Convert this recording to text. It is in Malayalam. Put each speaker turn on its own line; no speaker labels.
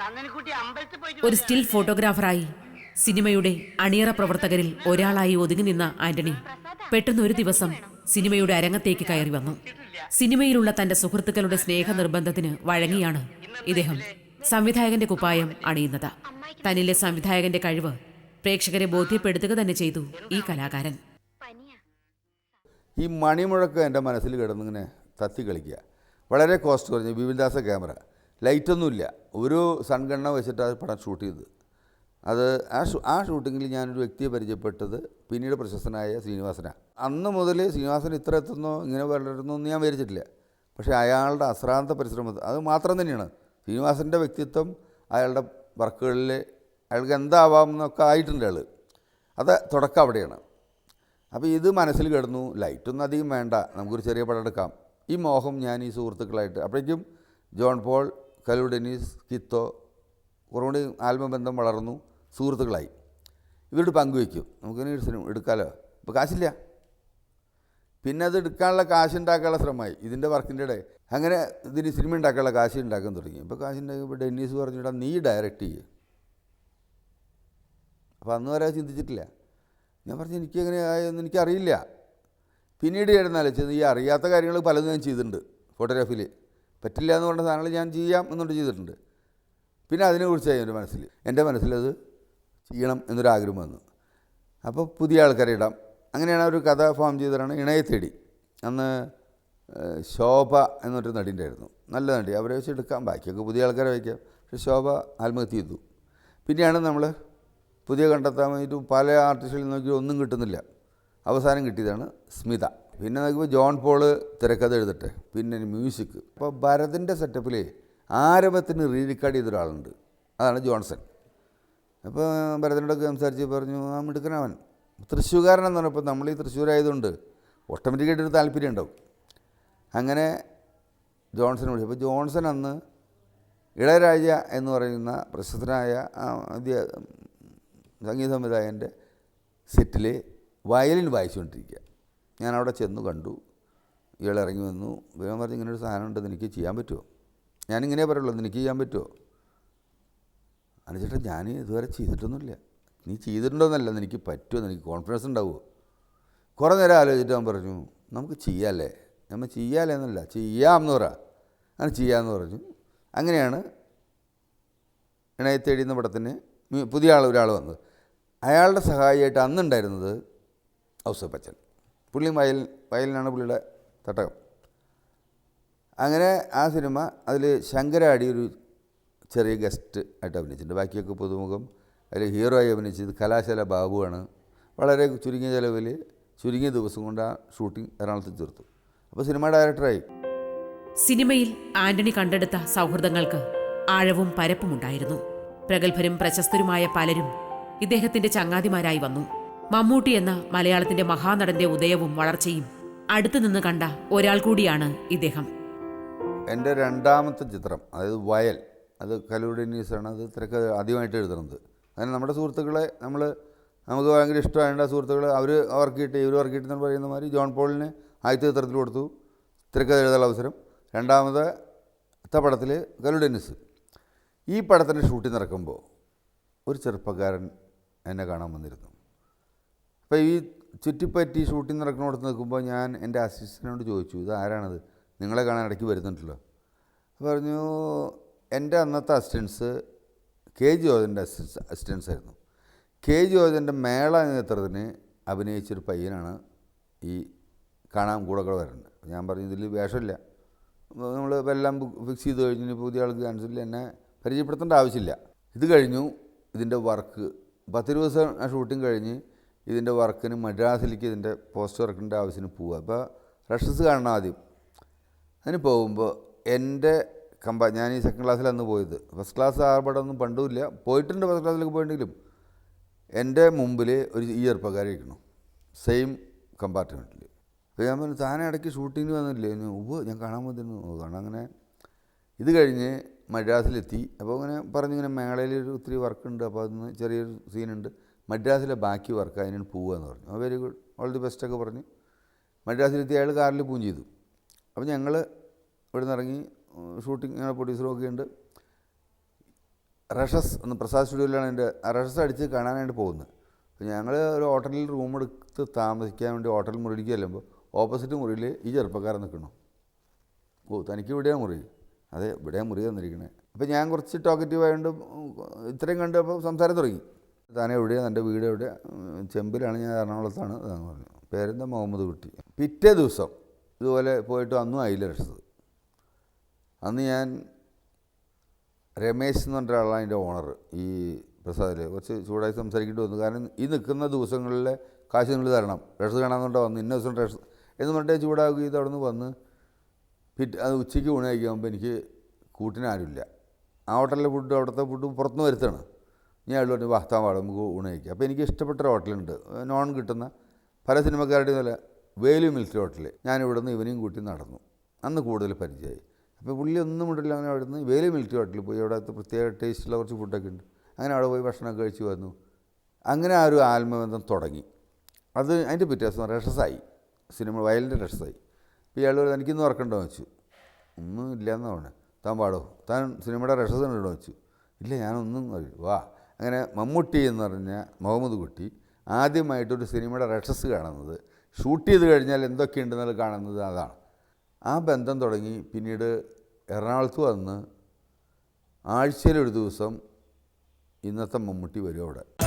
നന്ദനക്കുട്ടി അമ്പലത്തിൽ പോയിട്ട്
ഒരു സ്റ്റിൽ ഫോട്ടോഗ്രാഫറായി സിനിമയുടെ അണിയറ പ്രവർത്തകരിൽ ഒരാളായി ഒതുങ്ങി നിന്ന ആന്റണി പെട്ടെന്ന് ഒരു ദിവസം സിനിമയുടെ അരങ്ങത്തേക്ക് കയറി വന്നു. സിനിമയിലുള്ള തന്റെ സുഹൃത്തുക്കളുടെ സ്നേഹ നിർബന്ധത്തിന് വഴങ്ങിയാണ് ഇദ്ദേഹം സംവിധായകന്റെ കുപ്പായം അണിയുന്നത്. തന്നിലെ സംവിധായകന്റെ കഴിവ് പ്രേക്ഷകരെ ബോധ്യപ്പെടുത്തുക തന്നെ ചെയ്തു ഈ കലാകാരൻ.
ഈ മണിമുഴക്ക് എന്റെ മനസ്സിൽ കിടന്നിങ്ങനെ തത്തി കളിക്കുക വളരെ കോസ്റ്റ് കുറഞ്ഞ. ബിപിൻദാസ ക്യാമറ. ലൈറ്റൊന്നുമില്ല. ഒരു സൺഗണ്ണ വെച്ചിട്ടാണ് പടം ഷൂട്ട് ചെയ്തത്. അത് ആ ആ ഷൂട്ടിങ്ങിൽ ഞാനൊരു വ്യക്തിയെ പരിചയപ്പെട്ടത് പിന്നീട് പ്രശസ്തനായ ശ്രീനിവാസനാണ് അന്ന് മുതൽ ശ്രീനിവാസൻ ഇത്ര എത്തുന്നോ ഇങ്ങനെ വളരുന്നോ എന്ന് ഞാൻ വിചാരിച്ചിട്ടില്ല. പക്ഷേ അയാളുടെ അശ്രാന്ത പരിശ്രമം അത് മാത്രം തന്നെയാണ്. ശ്രീനിവാസന്റെ വ്യക്തിത്വം അയാളുടെ വർക്കുകളിൽ അയാൾക്ക് എന്താവാം എന്നൊക്കെ ആയിട്ടുണ്ട് അയാൾ അത് തുടക്കം അവിടെയാണ്. അപ്പോൾ ഇത് മനസ്സിൽ കിടന്നു ലൈറ്റൊന്നും അധികം വേണ്ട നമുക്കൊരു ചെറിയ പടം എടുക്കാം. ഈ മോഹം ഞാൻ ഈ സുഹൃത്തുക്കളായിട്ട് അപ്പോഴേക്കും ജോൺ പോൾ കലു ഡെന്നീസ് കിത്തോ കുറവുകൂടി ആത്മബന്ധം വളർന്നു സുഹൃത്തുക്കളായി. ഇവരോട് പങ്കുവയ്ക്കും. നമുക്കിനി ഒരു സിനിമ എടുക്കാമല്ലോ ഇപ്പോൾ കാശില്ല. പിന്നെ അത് എടുക്കാനുള്ള കാശ് ഉണ്ടാക്കാനുള്ള ശ്രമമായി. ഇതിന്റെ വർക്കിന്റെ ഇടെ. അങ്ങനെ ഇതിന് സിനിമ ഉണ്ടാക്കാനുള്ള കാശ് ഉണ്ടാക്കാൻ തുടങ്ങി. ഇപ്പോൾ കാശ് ഉണ്ടാക്കിയപ്പോൾ ഡെന്നീസ് പറഞ്ഞിട്ടാ നീ ഡയറക്റ്റ് ചെയ്യുക അപ്പോൾ അന്ന് വരെ ചിന്തിച്ചിട്ടില്ല. ഞാൻ പറഞ്ഞു എനിക്ക് എങ്ങനെ ആയെന്ന് എനിക്കറിയില്ല. പിന്നീട് ആലോചിച്ചത് ഈ അറിയാത്ത കാര്യങ്ങൾ പലതും ഞാൻ ചെയ്തിട്ടുണ്ട് ഫോട്ടോഗ്രാഫിയിൽ പറ്റില്ല എന്ന് പറഞ്ഞ സാധനങ്ങൾ ഞാൻ ചെയ്യാം എന്നുകൊണ്ട് ചെയ്തിട്ടുണ്ട്. പിന്നെ അതിനെക്കുറിച്ചായി എന്റെ മനസ്സിൽ എന്റെ മനസ്സിലത് ചെയ്യണം എന്നൊരാഗ്രഹം വന്നു. അപ്പോൾ പുതിയ ആൾക്കാരെ ഇടാം. അങ്ങനെയാണ് അവർ കഥ ഫോം ചെയ്തതാണ് ഇണയെ തേടി അന്ന് ശോഭ എന്നൊരു നടിന്റെ ആയിരുന്നു നല്ല നടി. അവരെ വെച്ച് എടുക്കാം. ബാക്കിയൊക്കെ പുതിയ ആൾക്കാരെ വയ്ക്കാം. പക്ഷേ ശോഭ ആത്മഹത്യ ചെയ്തു. പിന്നെയാണ് നമ്മൾ പുതിയ കണ്ടെത്താൻ വേണ്ടിയിട്ട് പല ആർട്ടിസ്റ്റുകളിൽ നോക്കി ഒന്നും കിട്ടുന്നില്ല. അവസാനം കിട്ടിയതാണ് സ്മിത. പിന്നെ നോക്കുമ്പോൾ ജോൺ പോൾ തിരക്കഥ എഴുതട്ടെ. പിന്നെ മ്യൂസിക്. അപ്പോൾ ഭരതിന്റെ സെറ്റപ്പിൽ ആരവത്തിന് റീ റെക്കോർഡ് ചെയ്ത ഒരാളുണ്ട് അതാണ് ജോൺസൺ. അപ്പോൾ ഭരതനോടൊക്കെ സംസാരിച്ച് പറഞ്ഞു ആ മിടുക്കനവൻ. തൃശ്ശൂർകാരനെന്ന് പറഞ്ഞപ്പോൾ നമ്മൾ ഈ തൃശ്ശൂരായതുകൊണ്ട് ഓട്ടോമാറ്റിക്കായിട്ട് ഒരു താല്പര്യം ഉണ്ടാവും. അങ്ങനെ ജോൺസൺ വിളിച്ചു. അപ്പോൾ ജോൺസൺ അന്ന് ഇളയരാജ എന്ന് പറയുന്ന പ്രശസ്തനായ സംഗീത സംവിധായകന്റെ സെറ്റിൽ വയലിൻ വായിച്ചുകൊണ്ടിരിക്കുക. ഞാൻ അവിടെ ചെന്ന് കണ്ടു. ഇയാൾ ഇറങ്ങി വന്നു. വേഗം പറഞ്ഞ് ഇങ്ങനെ ഒരു സാധനം ഉണ്ടെന്ന് എനിക്ക് ചെയ്യാൻ പറ്റുമോ? ഞാനിങ്ങനെ പറയുള്ളൂ എനിക്ക് ചെയ്യാൻ പറ്റുമോ? അനുചേട്ടാ ഞാൻ ഇതുവരെ ചെയ്തിട്ടൊന്നുമില്ല. നീ ചെയ്തിട്ടുണ്ടോന്നല്ല. എനിക്ക് പറ്റുമെന്ന് എനിക്ക് കോൺഫിഡൻസ് ഉണ്ടാവുമോ കുറേ നേരം ആലോചിച്ചിട്ട് അവൻ പറഞ്ഞു നമുക്ക് ചെയ്യാമല്ലേ നമ്മൾ ചെയ്യാമല്ലേ എന്നല്ല ചെയ്യാം എന്ന് പറ. അങ്ങനെ ചെയ്യാമെന്ന് പറഞ്ഞു. അങ്ങനെയാണ് ഇണയെ തേടിയുന്ന പടത്തിന് പുതിയ ആൾ ഒരാൾ വന്നത്. അയാളുടെ സഹായിയായിട്ട് അന്നുണ്ടായിരുന്നത് ഔസപ്പച്ചൻ പുള്ളി വയൽ വയലിനാണ് പുള്ളിയുടെ തട്ടകം. അങ്ങനെ ആ സിനിമ അതിൽ ശങ്കരാടി ഒരു ചെറിയ ഗസ്റ്റ് ആയിട്ട് അഭിനയിച്ചിട്ടുണ്ട്. ബാക്കിയൊക്കെ പുതുമുഖം. അതിൽ ഹീറോ ആയി അഭിനയിച്ചത് കലാശാല ബാബുവാണ് വളരെ ചുരുങ്ങിയ ചിലവിൽ ചുരുങ്ങിയ ദിവസം കൊണ്ട് ആ ഷൂട്ടിംഗ് എറണാകുളത്ത് തീർത്തു. അപ്പോൾ സിനിമ ഡയറക്ടറായി
സിനിമയിൽ ആന്റണി കണ്ടെടുത്ത സൗഹൃദങ്ങൾക്ക് ആഴവും പരപ്പുമുണ്ടായിരുന്നു. പ്രഗത്ഭരും പ്രശസ്തരുമായ പലരും ഇദ്ദേഹത്തിന്റെ ചങ്ങാതിമാരായി വന്നു. മമ്മൂട്ടി എന്ന മലയാളത്തിന്റെ മഹാനടന്റെ ഉദയവും വളർച്ചയും അടുത്തു നിന്ന് കണ്ട ഒരാൾ കൂടിയാണ് ഇദ്ദേഹം.
എന്റെ രണ്ടാമത്തെ ചിത്രം അതായത് വയൽ അത് കലൂടി ന്യൂസാണ് അത് തിരക്ക് ആദ്യമായിട്ട് എഴുതുന്നത്. അങ്ങനെ നമ്മുടെ സുഹൃത്തുക്കളെ നമ്മൾ നമുക്ക് ഭയങ്കര ഇഷ്ടമായേണ്ട സുഹൃത്തുക്കൾ അവർ വർക്ക് കിട്ടി ഇവർ വർക്ക് എന്ന് പറയുന്ന മാതിരി ജോൺ പോളിന് ആദ്യത്തെ ചിത്രത്തിൽ കൊടുത്തു. തിരക്കഥ എഴുതാനുള്ള അവസരം. രണ്ടാമത്തെ പടത്തിൽ കലുഡെന്നിസ് ഡെന്നീസ്. ഈ പടത്തിന്റെ ഷൂട്ടിംഗ് നടക്കുമ്പോൾ ഒരു ചെറുപ്പക്കാരൻ എന്നെ കാണാൻ വന്നിരുന്നു. അപ്പോൾ ഈ ചുറ്റിപ്പറ്റി ഷൂട്ടിംഗ് നടക്കുന്നിടത്ത് നിൽക്കുമ്പോൾ ഞാൻ എന്റെ അസിസ്റ്റന്റിനോട് ചോദിച്ചു ഇത് ആരാണത്? നിങ്ങളെ കാണാൻ ഇടയ്ക്ക് വരുന്നുണ്ടല്ലോ. പറഞ്ഞു എന്റെ അന്നത്തെ assistants K. G assistants assistants ആയിരുന്നു. കെ. ജി ജോജന്റെ മേള എന്ന ചിത്രത്തിന് അഭിനയിച്ചൊരു പയ്യനാണ് ഈ കാണാൻ കൂടെ കൂടെ വരുന്നത്. ഞാൻ പറഞ്ഞു ഇതിൽ വേഷമില്ല. നമ്മൾ എല്ലാം ഫിക്സ് ചെയ്ത് കഴിഞ്ഞ് പുതിയ ആൾക്ക് ചാൻസില്ല എന്നെ പരിചയപ്പെടുത്തേണ്ട ആവശ്യമില്ല. ഇത് കഴിഞ്ഞു ഇതിന്റെ വർക്ക് പത്ത് ദിവസം ഷൂട്ടിംഗ് കഴിഞ്ഞ് ഇതിന്റെ വർക്കിന് മദ്രാസിലേക്ക് ഇതിന്റെ പോസ്റ്റ് വർക്കിന്റെ ആവശ്യത്തിന് പോവുക. അപ്പോൾ റഷസ് കാണണം ആദ്യം. അതിന് പോകുമ്പോൾ എന്റെ കമ്പ ഞാൻ ഈ സെക്കൻഡ് ക്ലാസ്സിൽ അന്ന് പോയത്. ഫസ്റ്റ് ക്ലാസ് ആർബടം ഒന്നും പണ്ടുമില്ല. പോയിട്ടുണ്ട് ഫസ്റ്റ് ക്ലാസ്സിലേക്ക് പോയിട്ടെങ്കിലും എന്റെ മുമ്പിൽ ഒരു ഈ ചെറുപ്പക്കാരി ഇരിക്കണം സെയിം കമ്പാർട്ട്മെന്റിൽ അപ്പോൾ ഞാൻ പറഞ്ഞു താൻ ഇടയ്ക്ക് ഷൂട്ടിങ്ങിന് വന്നില്ലേ ഉവ്വ് ഞാൻ കാണാൻ പറ്റുന്നു കാരണം അങ്ങനെ. ഇത് കഴിഞ്ഞ് മദ്രാസിലെത്തി. അപ്പോൾ അങ്ങനെ പറഞ്ഞിങ്ങനെ മേളയിൽ ഒരു ഒത്തിരി വർക്കുണ്ട് അപ്പോൾ അതിന് ചെറിയൊരു സീനുണ്ട് മദ്രാസിലെ ബാക്കി വർക്ക് അതിനാണ് പോവുകയെന്ന് പറഞ്ഞു. അപ്പോൾ very good all the best ഒക്കെ പറഞ്ഞ്. മദ്രാസിലെത്തി അയാൾ കാറിൽ പൂവും ചെയ്തു. അപ്പോൾ ഞങ്ങൾ ഇവിടെ നിന്ന് ഇറങ്ങി ഞങ്ങൾ പ്രൊഡ്യൂസറും ഒക്കെ ഉണ്ട് റഷസ് എന്ന് പ്രസാദ് സ്റ്റുഡിയോയിലാണ് എന്റെ റഷസ് അടിച്ച് കാണാനായിട്ട് പോകുന്നത്. അപ്പോൾ ഞങ്ങൾ ഒരു ഹോട്ടലിൽ റൂം എടുത്ത് താമസിക്കാൻ വേണ്ടി ഹോട്ടൽ മുറിയിലേക്ക് ചെല്ലുമ്പോൾ ഓപ്പോസിറ്റ് മുറിയിൽ ഈ ചെറുപ്പക്കാരൻ നിൽക്കണം ഓ തനിക്ക് ഇവിടെയാണ് മുറി. അതെ ഇവിടെയാണ് മുറി തന്നിരിക്കണേ. അപ്പോൾ ഞാൻ കുറച്ച് ടോക്കറ്റീവ് ആയതുകൊണ്ട് ഇത്രയും കണ്ടപ്പോൾ സംസാരം തുടങ്ങി. താൻ എവിടെയാണ് എന്റെ വീട് എവിടെ ചെമ്പിലാണ് ഞാൻ എറണാകുളത്താണ് ഇതാന്ന് പറഞ്ഞു. പേരെന്താ? മുഹമ്മദ് കുട്ടി. പിറ്റേ ദിവസം ഇതുപോലെ പോയിട്ട് അന്നും ആയില്ല രക്ഷത്. അന്ന് ഞാൻ രമേശ് എന്ന് പറഞ്ഞ ഒരാളാണ് അതിന്റെ ഓണർ ഈ പ്രസാദിൽ കുറച്ച് ചൂടായി സംസാരിക്കേണ്ടി വന്നു. കാരണം ഈ നിൽക്കുന്ന ദിവസങ്ങളിലെ കാശ് നിങ്ങൾ തരണം. രക്ഷ കാണാമെന്നുണ്ടോ വന്ന് ഇന്ന ദിവസം രക്ഷ എന്ന് പറഞ്ഞിട്ട് ചൂടാകുക ഇത് അവിടെ നിന്ന് വന്ന് പിറ്റ് അത് ഉച്ചയ്ക്ക് ഊണ് കഴിക്കുമ്പോൾ എനിക്ക് കൂട്ടിനാരുമില്ല ആ ഹോട്ടലിലെ ഫുഡ് അവിടുത്തെ ഫുഡ് പുറത്തുനിന്ന് വരുത്താണ്. ഞാൻ അയാൾ പറഞ്ഞു വാ താൻ വാടക നമുക്ക് ഊണ് കഴിക്കാം. അപ്പോൾ എനിക്ക് ഇഷ്ടപ്പെട്ട ഹോട്ടലുണ്ട്. നോൺ കിട്ടുന്ന പല സിനിമക്കാരുടെയും നല്ല വേലു മിൽസ് ഹോട്ടൽ ഞാനിവിടെ നിന്ന് ഇവനെയും കൂട്ടി നടന്നു. അന്ന് കൂടുതൽ പരിചയമായി. അപ്പോൾ പുള്ളി ഒന്നും ഇടില്ല അങ്ങനെ അവിടെ നിന്ന് വേലു മിൽസ് ഹോട്ടലിൽ പോയി. അവിടെ പ്രത്യേക ടേസ്റ്റുള്ള കുറച്ച് ഫുഡൊക്കെ ഉണ്ട്. അങ്ങനെ അവിടെ പോയി ഭക്ഷണമൊക്കെ കഴിച്ച് വന്നു. അങ്ങനെ ആ ഒരു ആത്മബന്ധം തുടങ്ങി. അത് അതിന്റെ പിറ്റേ ദിവസം രക്ഷസായി സിനിമ വയലിന്റെ രക്ഷസായി അപ്പോൾ ഇയാൾ പറഞ്ഞു, എനിക്കൊന്നും ഉറക്കണ്ടോ വെച്ചു ഒന്നും ഇല്ലയെന്നാ പറഞ്ഞു താൻ പാടോ താൻ സിനിമയുടെ രക്ഷസുണ്ടോ വെച്ചു ഇല്ല ഞാനൊന്നും അറിയില്ല വാ അങ്ങനെ മമ്മൂട്ടി എന്ന് പറഞ്ഞ മുഹമ്മദ് കുട്ടി ആദ്യമായിട്ടൊരു സിനിമയുടെ റഷസ് കാണുന്നത്. ഷൂട്ട് ചെയ്ത് കഴിഞ്ഞാൽ എന്തൊക്കെയുണ്ടെന്നത് കാണുന്നത്? അതാണ്. ആ ബന്ധം തുടങ്ങി പിന്നീട് എറണാകുളത്ത് വന്ന് ആഴ്ചയിലൊരു ദിവസം ഇന്നത്തെ മമ്മൂട്ടി വരും അവിടെ.